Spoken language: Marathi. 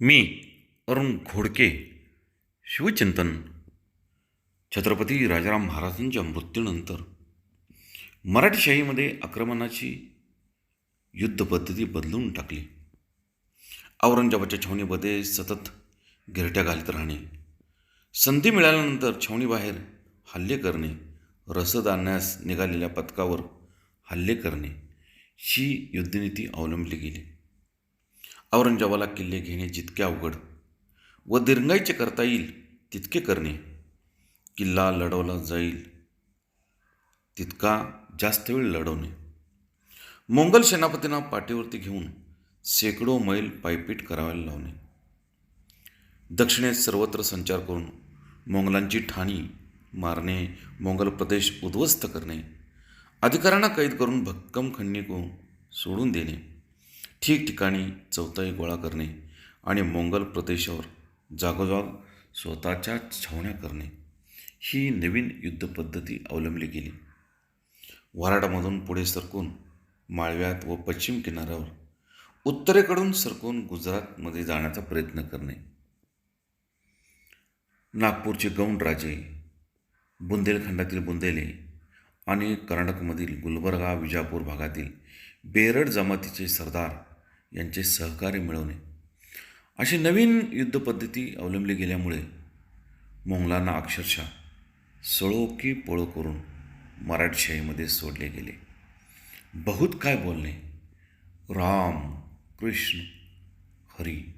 मी अरुण घोडके शिवचिंतन छत्रपती राजाराम महाराजांच्या मृत्यूनंतर मराठीशाहीमध्ये आक्रमणाची युद्धपद्धती बदलून टाकली. औरंगजेबाच्या छावणीमध्ये सतत गिरट्या घालत राहणे संधी मिळाल्यानंतर छावणीबाहेर हल्ले करणे रसद आणण्यास निघालेल्या पथकावर हल्ले करणे ही युद्धनीती अवलंबली गेली. औरंगजेबाला किल्ले घेणे जितके अवघड व दीर्घाईचे करता येईल तितके करणे. किल्ला लढवला जाईल तितका जास्त वेळ लढवणे. मोंगल सेनापतींना पाठीवरती घेऊन शेकडो मैल पायपीट करायला लावणे. दक्षिणेत सर्वत्र संचार करून मोंगलांची ठाणी मारणे मोंगल प्रदेश उद्ध्वस्त करणे अधिकाऱ्यांना कैद करून भक्कम खंडणी सोडून देणे. ठिकठिकाणी चौथाई गोळा करणे आणि मोंगल प्रदेशावर जागोजाग स्वतःच्या छावण्या करणे ही नवीन युद्धपद्धती अवलंबली गेली. वराडामधून पुढे सरकून माळव्यात व पश्चिम किनाऱ्यावर उत्तरेकडून सरकून गुजरातमध्ये जाण्याचा प्रयत्न करणे. नागपूरचे गौंड राजे बुंदेलखंडातील बुंदेले आणि कर्नाटकमधील गुलबर्गा विजापूर भागातील बेरड जमातीचे सरदार यांचे सहकार्य मिळवणे. अशी नवीन युद्धपद्धती अवलंबली गेल्यामुळे मोंगलांना अक्षरशः सळो की पळो करून मराठशाहीमध्ये सोडले गेले. बहुत काय बोलणे? राम कृष्ण हरी